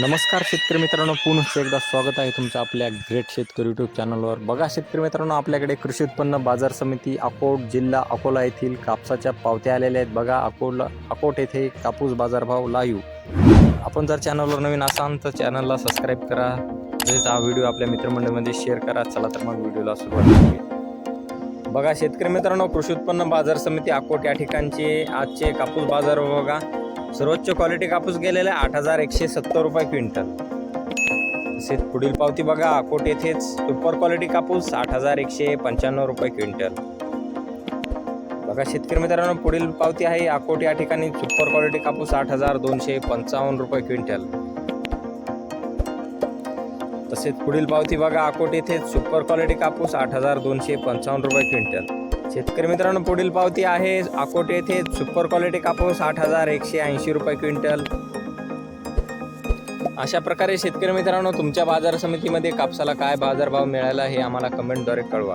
नमस्कार शेतकरी मित्रांनो पुन्हा एकदा स्वागत आहे तुमचं आपल्या ग्रेट शेतकरी यूट्यूब चॅनलवर बघा शेतकरी मित्रांनो आपल्याकडे कृषी उत्पन्न बाजार समिती अकोट जिल्हा अकोला येथील कापसाच्या पावत्या आलेल्या आहेत. बघा अकोला अकोट येथे कापूस बाजारभाव लाईव्ह आपण जर चॅनलवर नवीन असाल तर चॅनलला सबस्क्राईब करा. तसेच हा व्हिडिओ आपल्या मित्रमंडळीमध्ये शेअर करा. चला तर मग व्हिडिओला सुरुवात करूया. बघा शेतकरी मित्रांनो कृषी उत्पन्न बाजार समिती अकोट या ठिकाणचे आजचे कापूस बाजार बघा. सर्वोच्च क्वालिटी कापूस गेलेला आठ हजार एकशे सत्तर रुपये क्विंटल. तसेच पुढील पावती बघा अकोट येथेच सुपर क्वालिटी कापूस आठ हजार एकशे पंच्याण्णव रुपये क्विंटल. बघा शेतकरी मित्रांनो पुढील पावती आहे अकोट या ठिकाणी सुपर क्वालिटी कापूस आठ हजार दोनशे पंचावन्न रुपये क्विंटल. तसेच पुढील पावती बघा अकोट येथे सुपर क्वालिटी कापूस आठ हजार दोनशे पंचावन्न रुपये क्विंटल. शेतकरी मित्रांनो पुढील पावती आहे अकोट येथे. सुपर क्वालिटी कापूस आठ हजार एकशे ऐंशी रुपये क्विंटल. अशा प्रकारे शेतकरी मित्रांनो तुमच्या बाजार समितीमध्ये कापसाला काय बाजारभाव मिळाला हे आम्हाला कमेंटद्वारे कळवा.